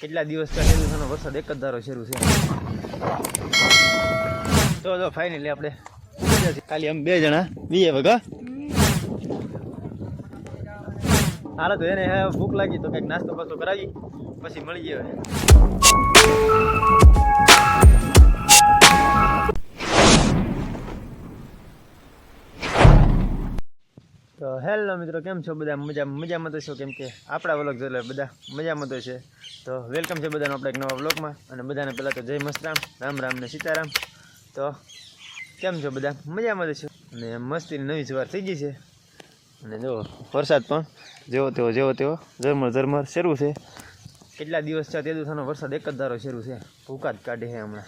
કેટલા દિવસ ચાલેલું છે ને વરસાદ એક જ ધારો શરૂ છે તો જો ફાઇનલી આપણે ખાલી અમે બે જણા, બીએ વગા હાલો, તો એને ભૂખ લાગી તો કંઈક નાસ્તો પાસ્તો કરાવી, પછી મળી હવે. મિત્રો, કેમ છો બધા? મજા મજામાં તો છો કેમ કે? આપણા વ્લોગ જોઈ બધા. મજામાં તો છે. તો વેલકમ છે બધાનો આપણે એક નવા વ્લોગમાં. અને બધાને પહેલાં તો જય મસ્તરામ. રામ રામ ને સીતારામ. તો કેમ છો બધા? મજામાં તો છો? અને મસ્તીની નવી સવાર થઈ ગઈ છે. અને જો, વરસાદ પણ જેવો તેવો જેવો તેવો. ઝરમર ઝરમર શરૂ છે. કેટલા દિવસ છે તે દિવસનો વરસાદ એક જ ધારો શરૂ છે. ભૂકા જ કાઢે છે હમણાં.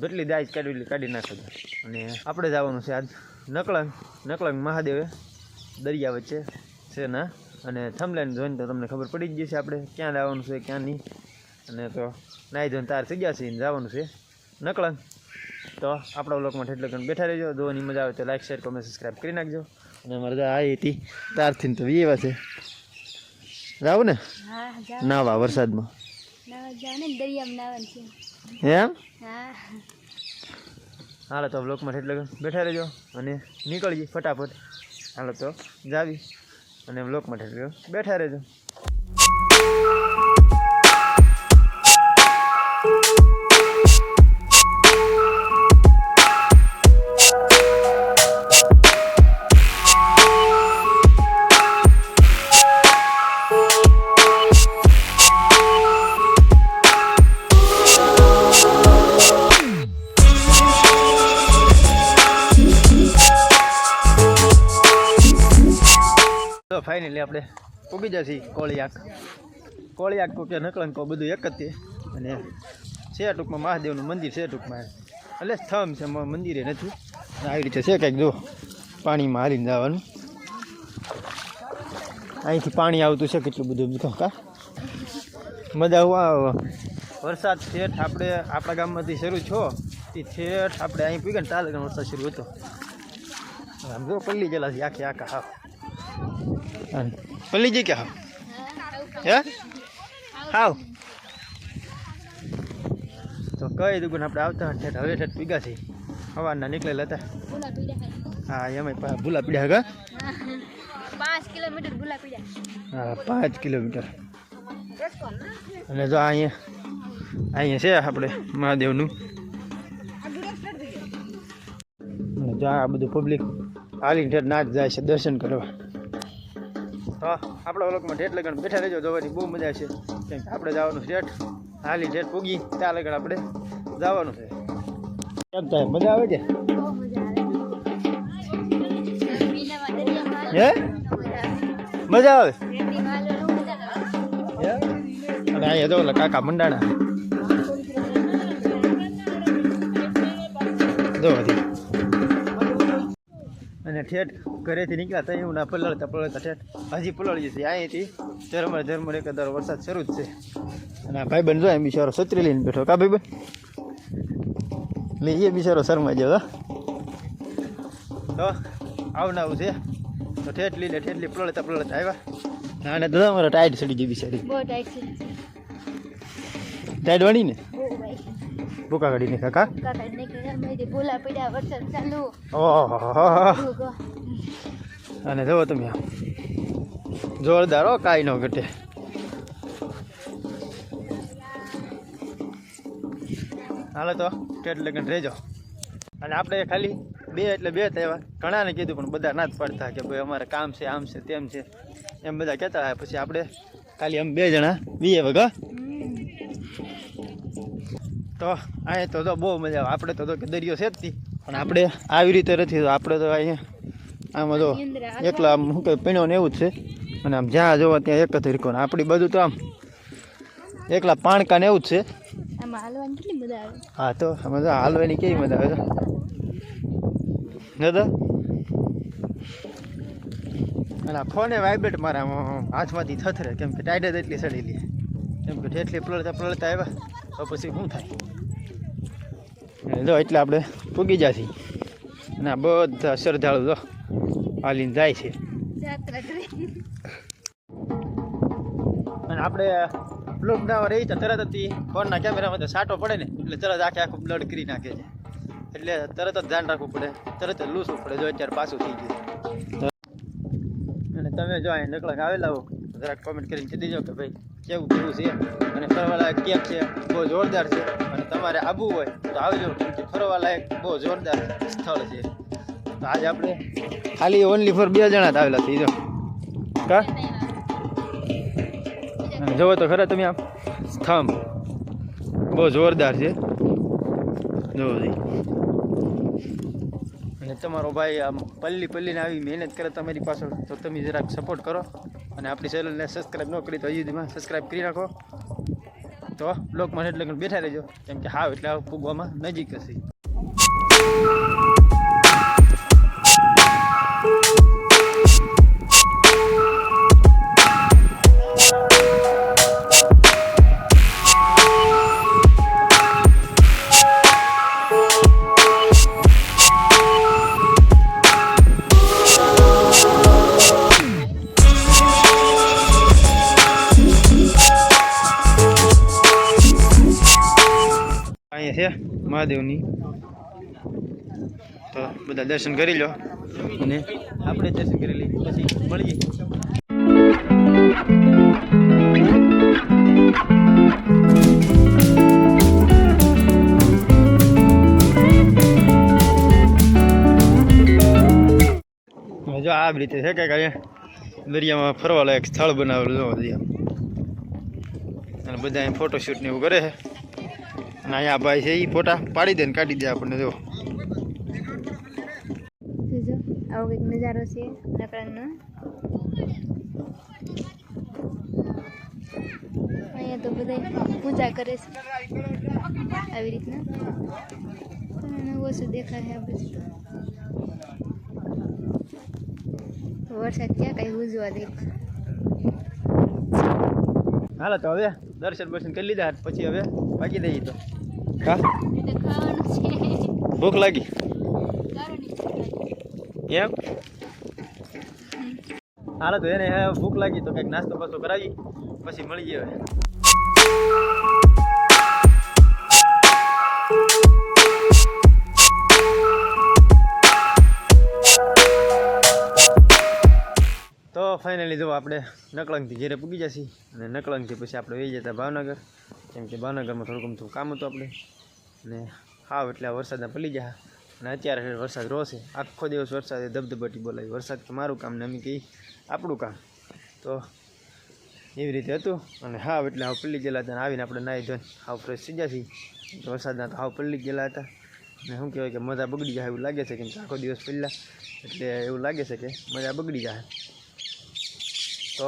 જેટલી દાજ એટલી કાઢી નાખે અને આપણે જવાનું છે આજ નકળંગ નકળંગ મહાદેવે. દરિયા વચ્ચે છે ના? અને થમલેન જોઈને તો તમને ખબર પડી જ જશે આપણે ક્યાં લાવવાનું છે ક્યાં નહીં. અને તો નાહી ધોઈને તાર થઈ ગયા છે જવાનું છે. નકળંગ તો આપણા બ્લોગમાં એટલે કરીને બેઠા રહેજો. જોવાની મજા આવે તો લાઈક શેર કોમેન્ટ સબસ્ક્રાઈબ કરી નાખજો. અને અમારે તો આ હતી તારથી તો એવા છે. જાવ ને? નાવા વરસાદમાં. એમ? હાલો તો બ્લોકમાં એટલે બેઠા રહેજો અને નીકળીએ ફટાફટ. હાલો તો જાવી અને બ્લોક માટે બેઠા રહેજો. ફાઇનલી આપણે ઉગી જશે કોળિયાક. કોળિયાક કો કે નકળંગ કો બધું એક જ તે અને છે ટૂંકમાં મહાદેવનું મંદિર છે ટૂંકમાં. એટલે સ્થમ છે મંદિરે નથી. આવી રીતે છે કંઈક જો, પાણીમાં હાલીને જવાનું. અહીંથી પાણી આવતું છે, કેટલું બધું કા મજા આવું વરસાદ ઠેઠ આપણે આપણા ગામમાંથી શરૂ છો તે ઠેઠ આપણે અહીં પીગા ને તાલે વરસાદ શરૂ હતો. આમ જો પલ્લી ગયેલા છે, આખે આખા હાવ. પલ્લી જઈ કે હે? હાવ. તો કઈ દુકાન આપણે આવતા હતા હવે ઠેઠ પીગા છે સવારના નીકળેલા હતા. હા એમાં ભૂલા પીડ્યા હગા પાંચ કિલોમીટર ભૂલા પીડ્યા. હા પાંચ કિલોમીટર. અને જો અહીંયા અહીંયા છે આપણે મહાદેવનું. જો આ બધું પબ્લિક હાલીને ઠેઠ જ જાય છે દર્શન કરવા. તો આપણા ઓલોકમાં ઠેઠ લગન બેઠા રહેજો જોવાની બહુ મજા છે કેમ કે આપણે જવાનું છે ઠેઠ હાલી ઢેઠ પૂગી ત્યાં લગન આપણે જવાનું છે. કેમ થાય મજા આવે છે હે? મજા આવે? અને અહીંયા જો કાકા મંડાણા જો અને ઠેઠ ઘરેથી નીકળ્યા ત્યાં એવું ના પલળતા પલળતા ઠેઠ હજી પલળી જશે અહીંથી ઝરમર ઝરમર એક ધારો વરસાદ શરૂ જ છે. અને આ ભાઈબંધ જો એમ બિચારો છત્રી લઈને બેઠો. કા ભાઈ એટલે એ બિચારો શરમાઈ ગયો તો આવનાવું છે. તો ઠેઠ લીલે ઠેઠલી પલળતા પલળતા આવ્યા. અને દાદા મારા ટાઈટ સડી ગઈ બિચારી. ટાઈટ છે. ને? ભૂકા કાઢીને કાકા ને ઓહો અને જવો તમે. જોરદાર હો કાંઈ ન ઘટે. હાલો તો કેટલે લગન રહેજો અને આપણે ખાલી બે એટલે બે થયા ઘણાને કીધું પણ બધા ના જ પાડતા કે ભાઈ અમારે કામ છે આમ છે તેમ છે. એમ બધા કહેતા હોય પછી આપણે ખાલી એમ બે જણા બીએ વગર. તો અહીંયા તો તો બહુ મજા આવે. આપણે તો તો કે દરિયો છે જ પણ આપણે આવી રીતે નથી. આપણે તો અહીંયા આમાં જો એકલા શું કહે પીણો ને એવું જ છે. અને આમ જ્યાં જોવા ત્યાં એક જ હિરકો ને આપણી બધું તો આમ એકલા પાણકા ને એવું જ છે. હા તો મજા હાલવાની કેવી મજા આવે છે. દાદા? અને આ ફોને વાઇબ્રેટ મારા હાથમાંથી થથરે કેમ કે ટાઈડ જ એટલી સડેલી કેમ કે જેટલી પલળતા પલળતા આવ્યા તો પછી શું થાય? જો એટલે આપણે પૂગી જશે. અને આ બધા શ્રદ્ધાળુ જો હાલીને જાય છે. કરી. આપણે બ્લોક બનાવવા રહી તો તરત જ ફોનના કેમેરામાં તો સાટો પડે ને, એટલે તરત આખે આખું બ્લડ કરી નાખે છે. એટલે તરત જ ધ્યાન રાખવું પડે, તરત જ લૂસવું પડે, જો અત્યારે પાછું થઈ ગયું. અને તમે જો અહીં નકળક આવેલા હો જરાક કોમેન્ટ કરીને કહી દેજો કે ભાઈ, કેવું કેવું છે? અને ફરવાલાયક કેમ છે? બહુ જોરદાર છે. અને તમારે આવવું હોય, તો આવજો ફરવાલાયક બહુ જોરદાર સ્થળ છે. તો આજે આપણે ખાલી ઓનલી ફોર બે જણા જ આવેલા છીએ, જો. કા? જોવો તો ખરા તમે આમ સ્તંભ બહુ જોરદાર છે. જુઓ અને તમારો ભાઈ આમ પલ્લી પલ્લીને આવી મહેનત કરે તમારી પાછળ, તો તમે જરાક સપોર્ટ કરો. અને આપણી ચેનલને સબસ્ક્રાઈબ ન કરી તો હજી સબસ્ક્રાઈબ કરી નાખો. તો લોકમાં એટલે બેઠા રહેજો. કેમ કે હાવ એટલે પૂગવામાં નજીક હશે છે મહાદેવની. તો બધા દર્શન કરી લો. અને આપણે દર્શન કરી લઈએ. પછી મળીએ. જો આ રીતે છે કે કાંઈ દરિયામાં ફરવા લાયક સ્થળ બનાવેલું દરિયા અને બધા ફોટોશૂટ ને એવું કરે છે. અને અહીંયા ભાઈ છે એ ફોટા પાડી દે ને કાઢી દે આપણને જો. આવો કંઈક નજારો છે નકળંગનો અહીંયા તો બધા પૂજા કરે છે. આવી રીતના. ઓછું દેખાય છે આ બધું તો. વરસાદ ક્યાં કઈ ઉજવા દે. હાલો તો હવે દર્શન બર્શન કરી લીધા પછી હવે બાકી દઈએ તો. છે. ભૂખ લાગી? એમ? હાલો તો એને ભૂખ લાગી તો કંઈક નાસ્તો પાસ્તો કરાવી પછી મળી ગયો તો ફાઇનલી જો આપણે નકળંગથી ઘેરે પૂગી જશે અને નકળંગથી પછી આપણે વહી જતા ભાવનગર. કેમ કે ભાવનગરમાં થોડું ગમતું કામ હતું આપણે. અને હાવ એટલે આ વરસાદના પડી ગયા. અને અત્યારે વરસાદ રોશે આખો દિવસ વરસાદે ધબધબટી બોલાવી. વરસાદ તો મારું કામ ને અમે કહી આપણું કામ. તો એવી રીતે હતું. અને હાવ એટલે હાવ પલ્લી ગયેલા હતા અને આવીને આપણે નાહી ધોઈને હાવ ફ્રેશ થઈ છીએ વરસાદના તો હાવ પલ્લી ગયેલા હતા. અને શું કહેવાય કે મજા બગડી જાય એવું લાગે છે કેમ કે આખો દિવસ પહેલાં એટલે એવું લાગે છે કે મજા બગડી જાય. તો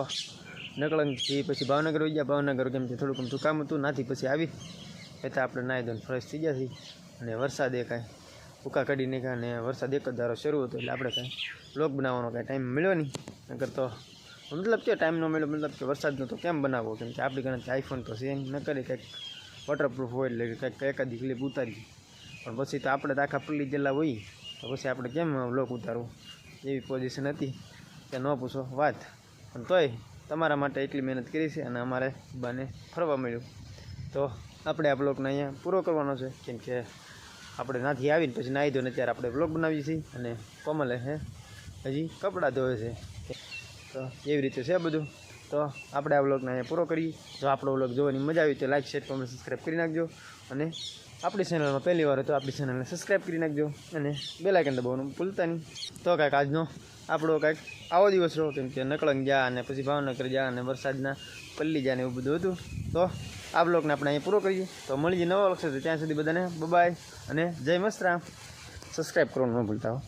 નકળંગથી પછી ભાવનગર વહી ગયા. ભાવનગર કેમ કે થોડુંક આમ કામ હતું. નાથી પછી આવી. એટલે આપણે નાહી ધોઈને ફ્રેશ થઈ ગયા છીએ. અને એ કાંઈ ઉકા કાઢી નાખ્યા અને વરસાદ એક જ ધારો શરૂ હતો એટલે આપણે કાંઈ બ્લોગ બનાવવાનો કાંઈ ટાઈમ મળ્યો નહીં. નકર તો મતલબ કે ટાઈમ ન મળ્યો. મતલબ કે વરસાદનો તો કેમ બનાવવો? કેમ કે આપણી ગણતરી આઈફોન તો છે ન કરી કંઈક વોટરપ્રૂફ હોય એટલે કંઈક એકાદી ક્લિપ ઉતારી પણ પછી તો આપણે તો આખા પલ્લી જેલા હોઈએ તો પછી આપણે કેમ બ્લોગ ઉતારવું? એવી પોઝિશન હતી કે ન પૂછો વાત. પણ તોય તમારા માટે એટલી મહેનત કરી છે અને અમારે બાને ફરવા મળ્યું. તો આપણે આ બ્લોગને અહીંયા પૂરો કરવાનો છે, કેમ કે આપણે નાથી આવીને પછી નાહી ધોને ત્યારે આપણે બ્લોગ બનાવીએ છીએ અને કોમલે હે, હજી કપડાં ધોવે છે. તો એવી રીતે છે બધું. તો આપણે આ બ્લોગને અહીંયા પૂરો કરીએ. જો આપણો બ્લોગ જોવાની મજા આવી તો લાઈક, શેર, કોમેન્ટ, સબસ્ક્રાઈબ કરી નાખજો અને આપણી ચેનલમાં પહેલી વાર હોય તો આપણી ચેનલને સબસ્ક્રાઈબ કરી નાખજો અને બેલાઇકન દબાવવાનું ભૂલતા નહીં. તો કાંઈક આજનો આપણો કાંઈક આવો દિવસ રહ્યો, કેમ કે નકળંગ જા અને પછી ભાવનગર જા અને વરસાદના પલ્લી જા ને એવું બધું હતું. તો આ બ્લોગને આપણે અહીંયા પૂરો કરીએ. તો મળીએ નવા લક્ષ ત્યાં સુધી બધાને બબાય અને જય મસ્તરામ સબસ્ક્રાઈબ કરવાનું ન ભૂલતા હો.